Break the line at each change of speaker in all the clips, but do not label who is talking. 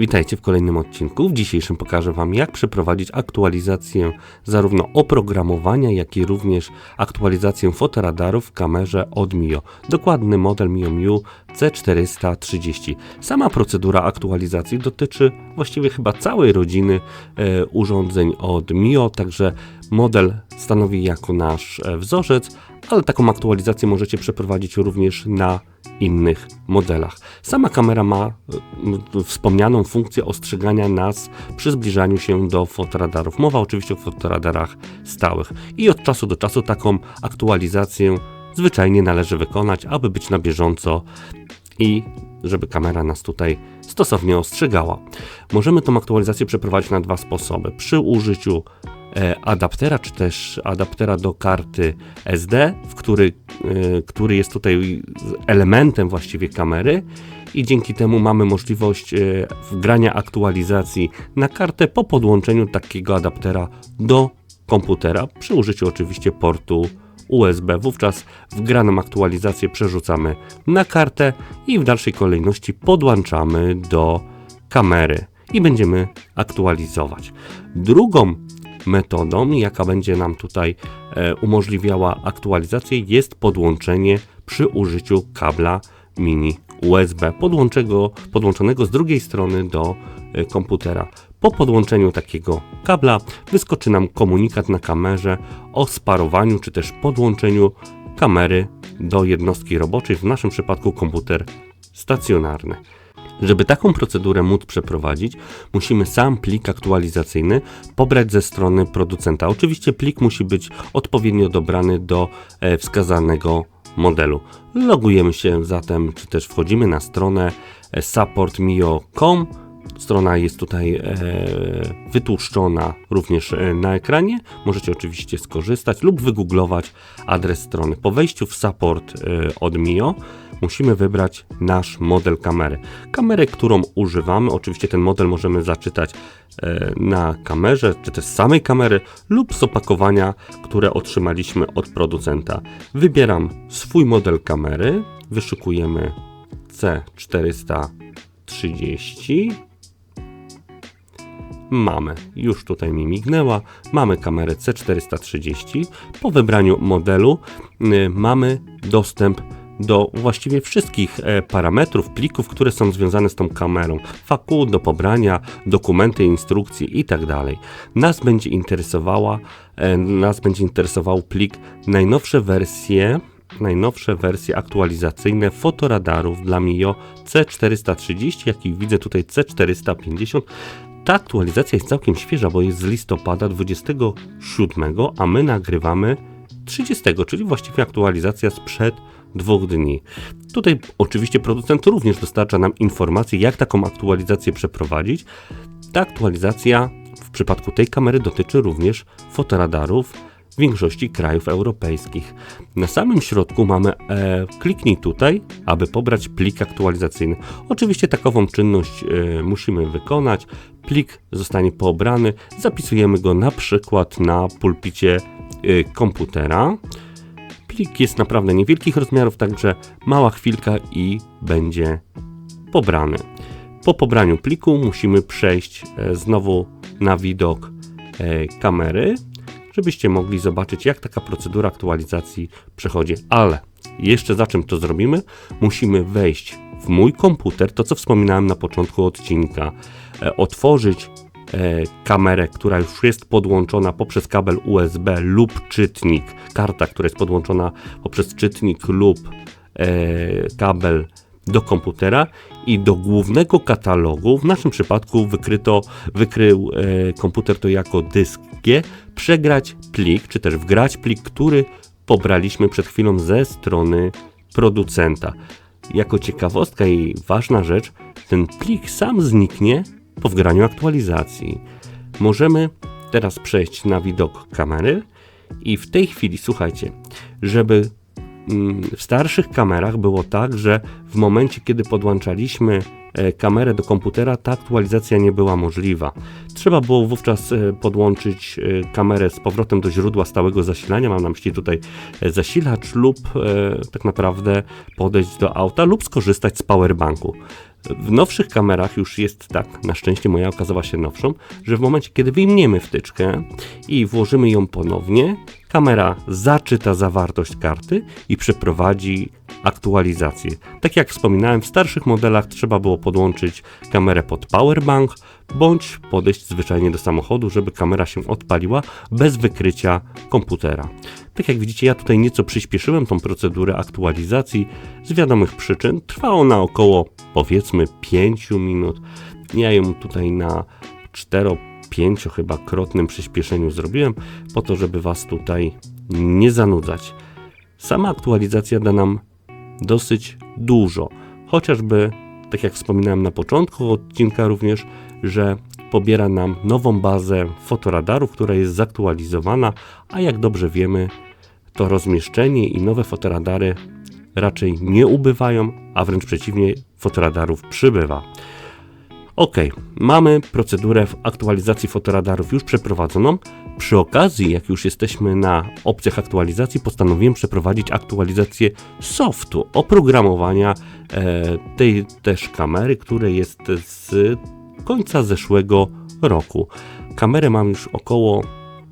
Witajcie w kolejnym odcinku. W dzisiejszym pokażę Wam, jak przeprowadzić aktualizację zarówno oprogramowania, jak i również aktualizację fotoradarów w kamerze od Mio. Dokładny model Mio Miu C430. Sama procedura aktualizacji dotyczy właściwie chyba całej rodziny e, urządzeń od Mio, także model stanowi jako nasz e, wzorzec, ale taką aktualizację możecie przeprowadzić również na innych modelach. Sama kamera ma e, wspomnianą funkcję ostrzegania nas przy zbliżaniu się do fotoradarów. Mowa oczywiście o fotoradarach stałych i od czasu do czasu taką aktualizację zwyczajnie należy wykonać, aby być na bieżąco i żeby kamera nas tutaj stosownie ostrzegała. Możemy tą aktualizację przeprowadzić na dwa sposoby. Przy użyciu e, adaptera, czy też adaptera do karty SD, w który, e, który jest tutaj elementem właściwie kamery i dzięki temu mamy możliwość e, wgrania aktualizacji na kartę po podłączeniu takiego adaptera do komputera przy użyciu oczywiście portu USB. Wówczas wgraną aktualizację przerzucamy na kartę i w dalszej kolejności podłączamy do kamery i będziemy aktualizować. Drugą metodą, jaka będzie nam tutaj e, umożliwiała aktualizację, jest podłączenie przy użyciu kabla mini USB podłączonego, podłączonego z drugiej strony do e, komputera. Po podłączeniu takiego kabla wyskoczy nam komunikat na kamerze o sparowaniu czy też podłączeniu kamery do jednostki roboczej, w naszym przypadku komputer stacjonarny. Żeby taką procedurę móc przeprowadzić, musimy sam plik aktualizacyjny pobrać ze strony producenta. Oczywiście plik musi być odpowiednio dobrany do e, wskazanego modelu. Logujemy się zatem, czy też wchodzimy na stronę e, supportmio.com Strona jest tutaj e, wytłuszczona również e, na ekranie. Możecie oczywiście skorzystać lub wygooglować adres strony. Po wejściu w support e, od Mio musimy wybrać nasz model kamery. Kamerę, którą używamy, oczywiście ten model możemy zaczytać e, na kamerze, czy też samej kamery lub z opakowania, które otrzymaliśmy od producenta. Wybieram swój model kamery, wyszukujemy C430 Mamy, już tutaj mi mignęła, mamy kamerę C430. Po wybraniu modelu y, mamy dostęp do właściwie wszystkich e, parametrów, plików, które są związane z tą kamerą. FAQ do pobrania, dokumenty, instrukcje itd. Tak nas będzie interesowała, e, nas będzie interesował plik najnowsze wersje najnowsze wersje aktualizacyjne fotoradarów dla Mio C430, jak i widzę tutaj C450 ta aktualizacja jest całkiem świeża, bo jest z listopada 27, a my nagrywamy 30, czyli właściwie aktualizacja sprzed dwóch dni. Tutaj oczywiście producent również dostarcza nam informacje, jak taką aktualizację przeprowadzić. Ta aktualizacja w przypadku tej kamery dotyczy również fotoradarów w większości krajów europejskich. Na samym środku mamy e, kliknij tutaj, aby pobrać plik aktualizacyjny. Oczywiście takową czynność e, musimy wykonać. Plik zostanie pobrany, zapisujemy go na przykład na pulpicie e, komputera. Plik jest naprawdę niewielkich rozmiarów, także mała chwilka i będzie pobrany. Po pobraniu pliku musimy przejść e, znowu na widok e, kamery żebyście mogli zobaczyć, jak taka procedura aktualizacji przechodzi. Ale jeszcze za czym to zrobimy? Musimy wejść w mój komputer, to co wspominałem na początku odcinka, e, otworzyć e, kamerę, która już jest podłączona poprzez kabel USB lub czytnik, karta, która jest podłączona poprzez czytnik lub e, kabel do komputera i do głównego katalogu, w naszym przypadku wykryto, wykrył e, komputer to jako dysk G, przegrać plik, czy też wgrać plik, który pobraliśmy przed chwilą ze strony producenta. Jako ciekawostka i ważna rzecz, ten plik sam zniknie po wgraniu aktualizacji. Możemy teraz przejść na widok kamery i w tej chwili, słuchajcie, żeby w starszych kamerach było tak, że w momencie, kiedy podłączaliśmy e, kamerę do komputera, ta aktualizacja nie była możliwa. Trzeba było wówczas e, podłączyć e, kamerę z powrotem do źródła stałego zasilania, mam na myśli tutaj zasilacz, lub tak naprawdę podejść do auta, lub skorzystać z powerbanku. W nowszych kamerach już jest tak, na szczęście moja okazała się nowszą, że w momencie, kiedy wyjmiemy wtyczkę i włożymy ją ponownie, kamera zaczyta zawartość karty i przeprowadzi aktualizację. Tak jak wspominałem, w starszych modelach trzeba było podłączyć kamerę pod powerbank bądź podejść zwyczajnie do samochodu, żeby kamera się odpaliła bez wykrycia komputera. Tak jak widzicie, ja tutaj nieco przyspieszyłem tą procedurę aktualizacji z wiadomych przyczyn. Trwa ona około powiedzmy 5 minut. Ja ją tutaj na 4 5 chyba krotnym przyspieszeniu zrobiłem po to, żeby was tutaj nie zanudzać. Sama aktualizacja da nam dosyć dużo. Chociażby, tak jak wspominałem na początku odcinka również, że pobiera nam nową bazę fotoradarów, która jest zaktualizowana, a jak dobrze wiemy, to rozmieszczenie i nowe fotoradary raczej nie ubywają, a wręcz przeciwnie, fotoradarów przybywa. Ok, mamy procedurę aktualizacji fotoradarów już przeprowadzoną. Przy okazji, jak już jesteśmy na opcjach aktualizacji, postanowiłem przeprowadzić aktualizację softu, oprogramowania e, tej też kamery, które jest z końca zeszłego roku. Kamerę mam już około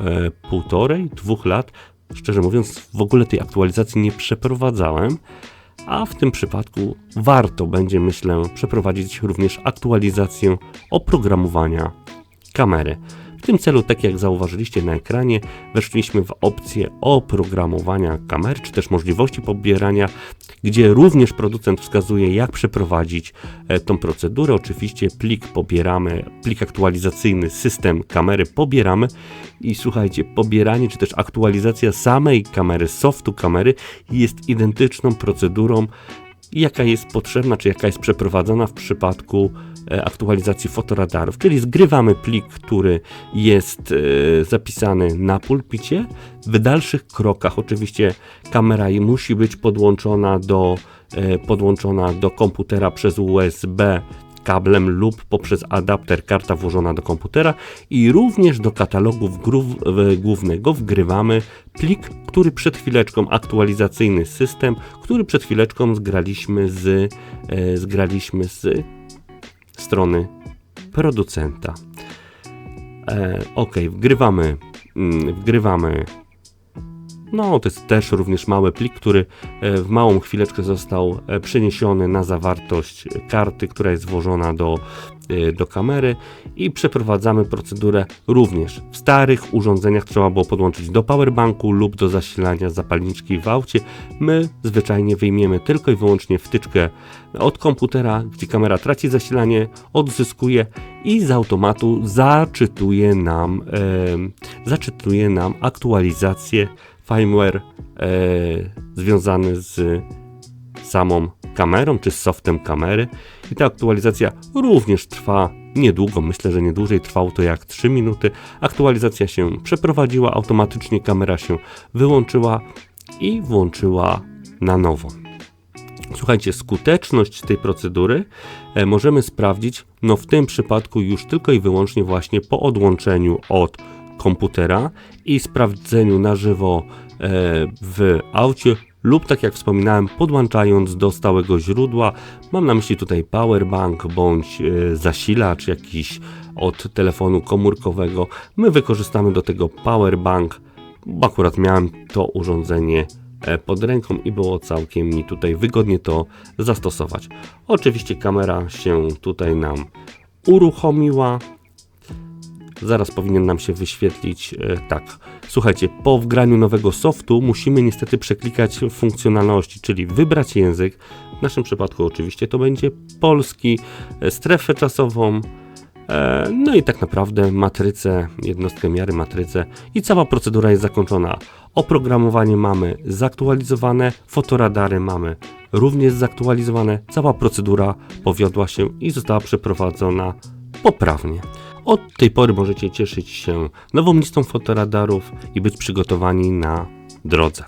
e, półtorej, dwóch lat. Szczerze mówiąc, w ogóle tej aktualizacji nie przeprowadzałem a w tym przypadku warto będzie, myślę, przeprowadzić również aktualizację oprogramowania kamery. W tym celu, tak jak zauważyliście na ekranie, weszliśmy w opcję oprogramowania kamer, czy też możliwości pobierania, gdzie również producent wskazuje, jak przeprowadzić e, tą procedurę. Oczywiście plik pobieramy, plik aktualizacyjny, system kamery pobieramy i słuchajcie, pobieranie, czy też aktualizacja samej kamery, softu kamery jest identyczną procedurą, jaka jest potrzebna, czy jaka jest przeprowadzona w przypadku E, aktualizacji fotoradarów, czyli zgrywamy plik, który jest e, zapisany na pulpicie. W dalszych krokach oczywiście kamera musi być podłączona do, e, podłączona do komputera przez USB kablem lub poprzez adapter karta włożona do komputera i również do katalogu głównego wgrywamy plik, który przed chwileczką aktualizacyjny system, który przed chwileczką zgraliśmy z, zgraliśmy z strony producenta. E, ok, wgrywamy, mm, wgrywamy. No, to jest też również mały plik, który e, w małą chwileczkę został e, przeniesiony na zawartość karty, która jest włożona do Y, do kamery i przeprowadzamy procedurę również. W starych urządzeniach trzeba było podłączyć do powerbanku lub do zasilania zapalniczki w aucie. My zwyczajnie wyjmiemy tylko i wyłącznie wtyczkę od komputera, gdzie kamera traci zasilanie, odzyskuje i z automatu zaczytuje nam, e, zaczytuje nam aktualizację firmware e, związany z samą kamerą czy z softem kamery i ta aktualizacja również trwa niedługo, myślę, że nie dłużej, trwało to jak 3 minuty. Aktualizacja się przeprowadziła, automatycznie kamera się wyłączyła i włączyła na nowo. Słuchajcie, skuteczność tej procedury e, możemy sprawdzić, no w tym przypadku już tylko i wyłącznie właśnie po odłączeniu od komputera i sprawdzeniu na żywo e, w aucie lub tak jak wspominałem, podłączając do stałego źródła. Mam na myśli tutaj powerbank bądź e, zasilacz jakiś od telefonu komórkowego. My wykorzystamy do tego powerbank, bo akurat miałem to urządzenie e, pod ręką i było całkiem mi tutaj wygodnie to zastosować. Oczywiście kamera się tutaj nam uruchomiła. Zaraz powinien nam się wyświetlić e, tak. Słuchajcie, po wgraniu nowego softu musimy niestety przeklikać funkcjonalności, czyli wybrać język. W naszym przypadku oczywiście to będzie polski, e, strefę czasową, e, no i tak naprawdę matrycę, jednostkę miary, matrycę i cała procedura jest zakończona. Oprogramowanie mamy zaktualizowane, fotoradary mamy również zaktualizowane. Cała procedura powiodła się i została przeprowadzona poprawnie. Od tej pory możecie cieszyć się nową listą fotoradarów i być przygotowani na drodze.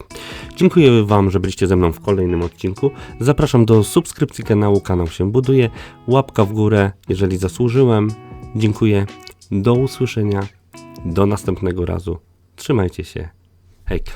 Dziękuję Wam, że byliście ze mną w kolejnym odcinku. Zapraszam do subskrypcji kanału, kanał się buduje. Łapka w górę, jeżeli zasłużyłem. Dziękuję, do usłyszenia, do następnego razu. Trzymajcie się. Hejka.